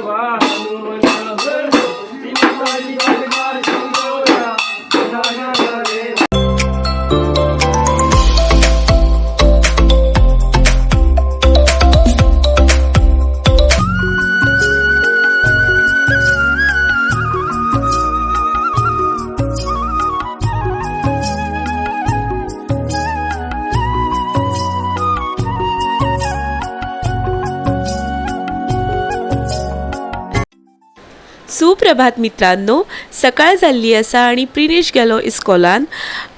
વાહ. सुप्रभात मित्रांनो. सकाळ जाल्ली आसा आनी प्रिनेश गेलो इस्कॉलान.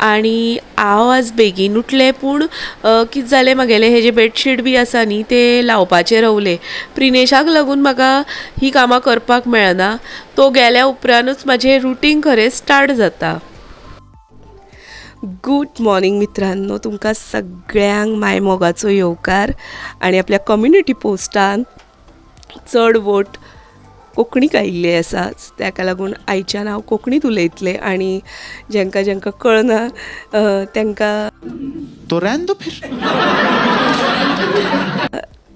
आनी हांव आज बेगीन उठलें पूण कितें जालें म्हागेलें हे जे बेडशीट बी आसा न्ही ते लावपाचे रवले. प्रिनेशाक लागून म्हाका ही कामां करपाक मेळना. तो गेल्या उपरांतूच म्हाजें रुटीन खरें स्टार्ट जाता. गूड मॉर्निंग मित्रांनो. तुमकां सगळ्यांक मायमोगाचो येवकार आनी आपल्या कम्युनिटी पोस्टान चड वोट कोंकणीक आयिल्ले आसा ताका लागून आयच्यान हांव कोंकणीत उलयतलें आनी जेंकां जेंकां कळना तांकां फिर.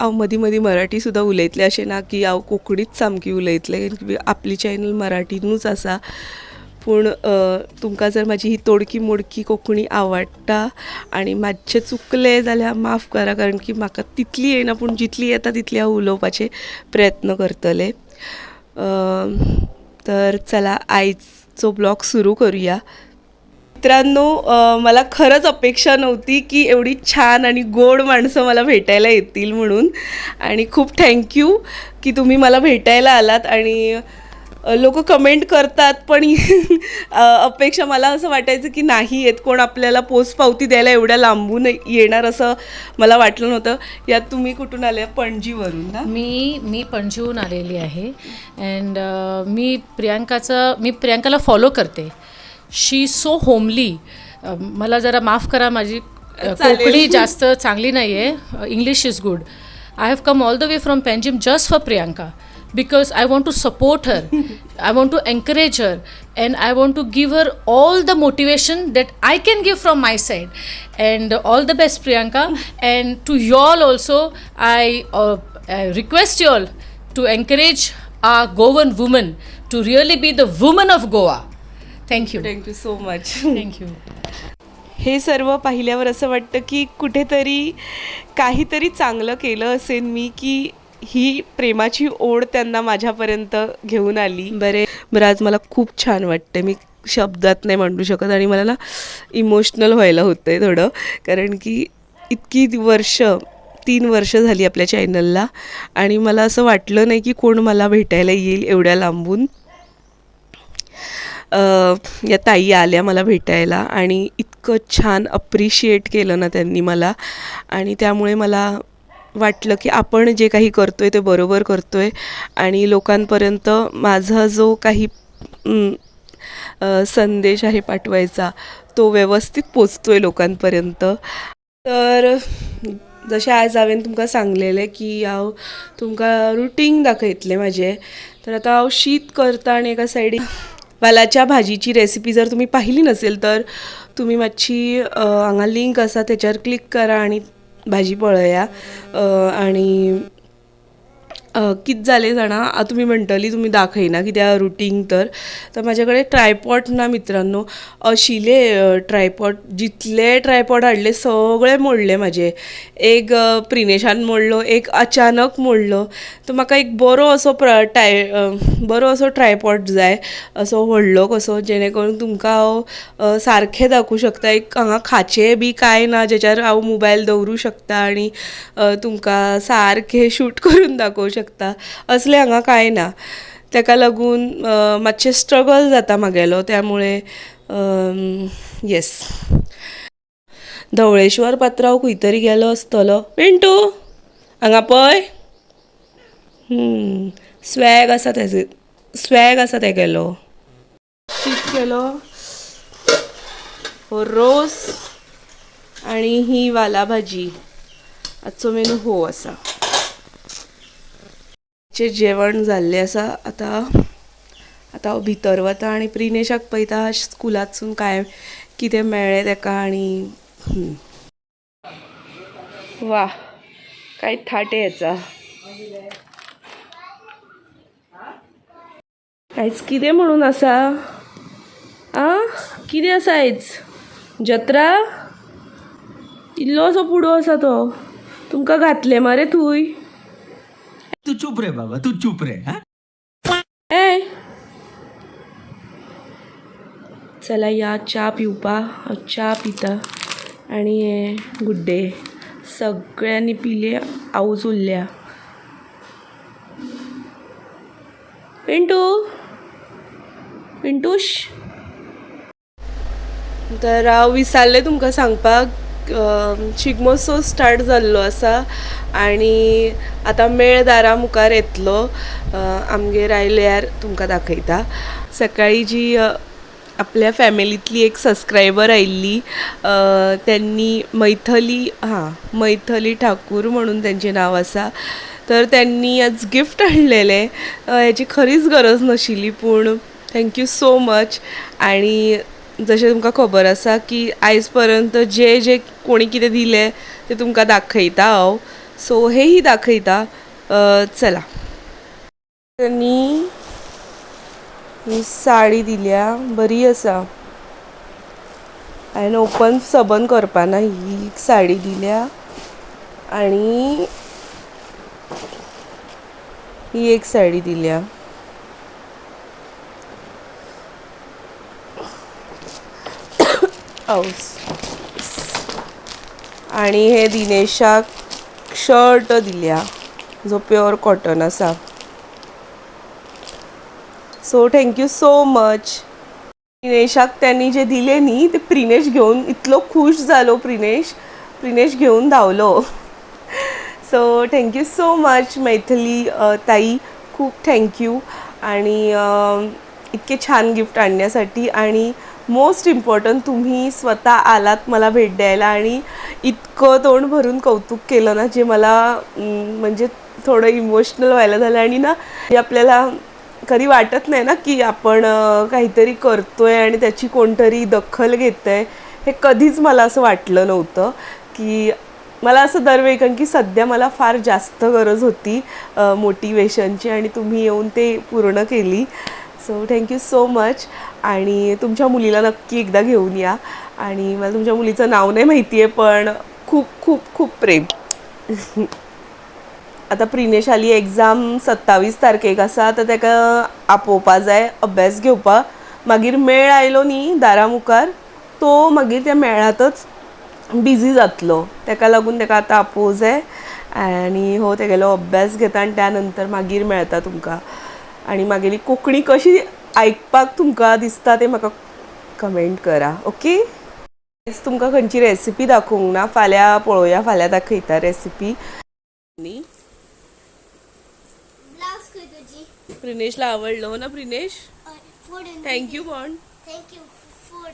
हांव मदीं मदीं मराठी सुद्दां उलयतलें अशें ना की हांव कोंकणीच सामकी उलयतलें आपली चॅनल मराठीनूच आसा पूण तुमकां जर म्हाजी ही तोडकी मोडकी कोंकणी आवडटा आनी मातशें चुकलें जाल्यार माफ करा कारण की म्हाका तितली येना पूण जितली येता तितली हांव उलोवपाचे प्रयत्न करतलें. तर चला आयचो ब्लॉग सुरू करूया. मित्रांनो मला खरंच अपेक्षा नव्हती की एवढी छान आणि गोड माणसं मला भेटायला येतील म्हणून. आणि खूप थँक्यू की तुम्ही मला भेटायला आलात आणि लोक कमेंट करतात पण अपेक्षा मला असं वाटायचं की नाही येत कोण आपल्याला पोस्ट पावती द्यायला एवढ्या लांबून येणार असं मला वाटलं नव्हतं. यात तुम्ही कुठून आले पणजीवरून ना? मी मी पणजीहून आलेली आहे. अँड मी प्रियांकाचं मी प्रियांकाला फॉलो करते. शी सो होमली मला जरा माफ करा माझी. कोकणी जास्त चांगली नाही आहे English is good I have come all the way from Panjim just for Priyanka because I want to support her I want to encourage her and I want to give her all the motivation that I can give from my side and all the best Priyanka and to you all also I request you to encourage our Goan women to really be the woman of Goa. Thank you. Thank you so much Thank you. हे सर्व पाहिल्यावर असं वाटतं की कुठेतरी काहीतरी चांगलं केलं असेल मी की ही प्रेमाची ओढ त्यांना माझ्यापर्यंत घेऊन आली. बरे. बरं आज मला खूप छान वाटते मी शब्दात नाही मांडू शकत आणि मला ना इमोशनल व्हायला होतं आहे थोडं. कारण की इतकी वर्ष तीन वर्ष झाली आपल्या चॅनलला आणि मला असं वाटलं नाही की कोण मला भेटायला येईल एवढ्या लांबून. या ताई आल्या मला भेटायला आणि इतकं छान अप्रिशिएट केलं ना त्यांनी मला. आणि त्यामुळे मला वाटलं की आपण जे काही करतोय ते बरोबर करतोय. आणि लोकांपर्यंत माझा जो काही संदेश आहे पाठवायचा तो व्यवस्थित पोचतोय लोकांपर्यंत. तर जशें आज हांवें तुमकां सांगलेलें की हांव तुमकां रुटीन दाखयतलें म्हाजें तर आतां हांव शीत करता आनी एका सायडीक वालाच्या भाजीची रेसिपी जर तुम्ही पाहिली नसेल तर तुम्ही मातशी हांगा लिंक आसा त्याच्यावर क्लिक करा आणि भाजी पळया आणि कित जालें जाणा आतां तुमी म्हणटली तुमी दाखयना कित्याक रुटीन तर. तर म्हाजे कडेन ट्रायपॉट ना मित्रांनो अशिले ट्रायपॉट जितले ट्रायपॉट हाडले सगळे मोडले म्हाजे एक प्रिनेशान मोडलो एक अचानक मोडलो. तर म्हाका एक बरो असो प्र टाय बरो असो ट्रायपॉट जाय असो व्हडलो कसो जेणे करून तुमकां हांव अ, सारकें दाखोवं शकता. एक हांगा खाचें बी कांय ना जेच्यार हांव मोबायल दवरूं शकता आनी तुमकां सारकें शूट करून दाखोवं शकता. असले हांगा कांय ना. ताका लागून मातशें स्ट्रगल जाता म्हागेलो त्यामुळे येस धवळेश्वर पात्रांव खंय तरी गेलो आसतलो पिंटू हांगा पळय. स्वॅग आसा तेजे स्वॅग आसा तेगेलो शीत केलो. हो रोस आनी ही वाला भाजी आजचो मेनू हो आसा चे जेवण जाल्लें आसा आतां आतां हांव भितर वता आनी प्रिनेशाक पळयता स्कुलांतसून काय कितें मेळ्ळें ताका आनी वा काय थाटे याचा. आयज कितें म्हणून आसा आ? कितें आसा आयज जत्रा? इल्लोसो पुडो आसा तो. तुमकां घातले मरे थंय तू चुप रे बाबा तू चुप रे हा? ए! चला या च्या पिवपा चहा च्या पिता आनी गुड डे. सगळ्यांनी पिले आवज उरल्या. पिंटू? पिंटूश? तर हांव विसारलें तुमकां सांगपाक. शिगमोत्सव स्टार्ट जाल्लो आसा आनी आतां मेळ दारा मुखार येतलो. आमगेर आयल्यार तुमकां दाखयता. सकाळी जी आपल्या फॅमिलींतली एक सबस्क्रायबर आयिल्ली त्यांनी मैथली हां मैथली ठाकूर म्हणून त्यांचें नाव आसा तर त्यांनी आज गिफ्ट हाडलेलें हेची खरीच गरज नाशिल्ली पूण थँक्यू सो मच आणि जशें तुमकां खबर आसा की आयज पर्यंत जे जे कोणी कितें दिलें तें तुमकां दाखयता हांव. सो हेही दाखयता. चला. त्यांनी ही साडी दिल्या. बरी आसा. हांवें ओपन सबन करपाना ही साडी दिल्या. आनी ही एक साडी दिल्या. हाऊस आणि हे दिनेशाक शर्ट दिल्या. जो प्युअर कॉटन आसा so thank you so much प्रिनेशाक त्यांनी जे दिले न्ही ते प्रिनेश घेऊन इतलो खुश जालो प्रिनेश. प्रिनेश घेऊन धावलो. So thank you so much Maithili ताई. खूप थँक्यू आणि इतके छान गिफ्ट आणण्यासाठी. आणि मोस्ट इम्पॉर्टंट तुम्ही स्वतः आलात मला भेट द्यायला आणि इतकं तोंड भरून कौतुक केलं ना जे मला म्हणजे थोडं इमोशनल व्हायला झालं आणि ना हे आपल्याला कधी वाटत नाही ना की आपण काहीतरी करतोय आणि त्याची कोणतरी दखल घेत आहे हे कधीच मला असं वाटलं नव्हतं की मला असं दरवेळी कारण की सध्या मला फार जास्त गरज होती मोटिवेशनची आणि तुम्ही येऊन ते पूर्ण केली. सो थँक्यू सो मच आणि तुमच्या मुलीला नक्की एकदा घेऊन या. आणि मला तुमच्या मुलीचं नाव नाही माहिती आहे पण खूप खूप खूप प्रेम. आतां प्रिनेश आली एग्जाम सत्तावीस तारखेक आसा तर ताका आपोवपा जाय अभ्यास घेवपाक मागीर मेळ आयलो न्ही दारा मुखार तो मागीर त्या मेळांतच बिजी जातलो. ताका लागून ताका आतां आपोवं जाय आनी हो तेगेलो अभ्यास घेता आनी त्या नंतर मागीर मेळटा तुमकां. आनी मागेली कोंकणी कशी आयकपाक तुमकां दिसता तें म्हाका कमेंट करा ओके? तुमकां खंयची रेसिपी दाखोवंक ना फाल्यां पळोवया फाल्यां दाखयता रेसिपी प्रिनेशला आवडलो ना प्रिनेश? थँक्यू म्हण thank you food.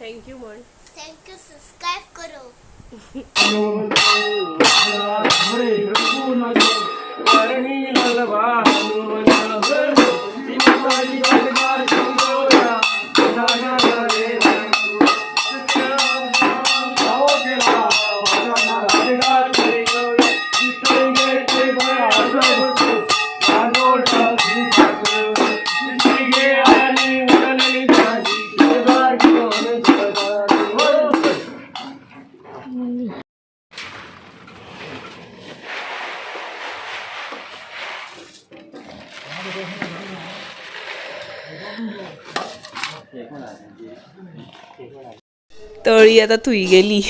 Thank you म्हण थँक्यू सबस्क्राईब करो. तळी आता थुई गेली.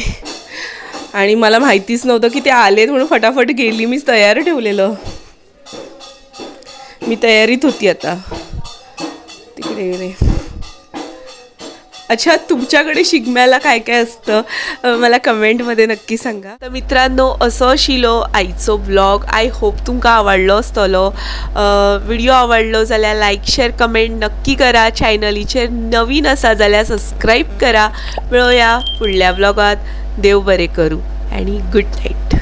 आणि मला माहितीच नव्हतं की ते आलेत म्हणून फटाफट गेली. मीच तयार ठेवलेलं. मी तयारीत होती आता. तिकडे गेले अच्छा तुमच्याकडे शिगम्याला काय काय असतं? मला कमेंटमध्ये नक्की सांगा. तर मित्रांनो असो आशिल्लो आयचो ब्लॉग आय होप तुमकां आवडलो आसतलो व्हिडिओ आवडलो जाल्यार लायक शेअर कमेंट नक्की करा. चॅनलीचेर नवीन आसा जाल्यार सबस्क्राईब करा. मेळुया फुडल्या ब्लॉगात देव बरें करूं. आनी गूड नायट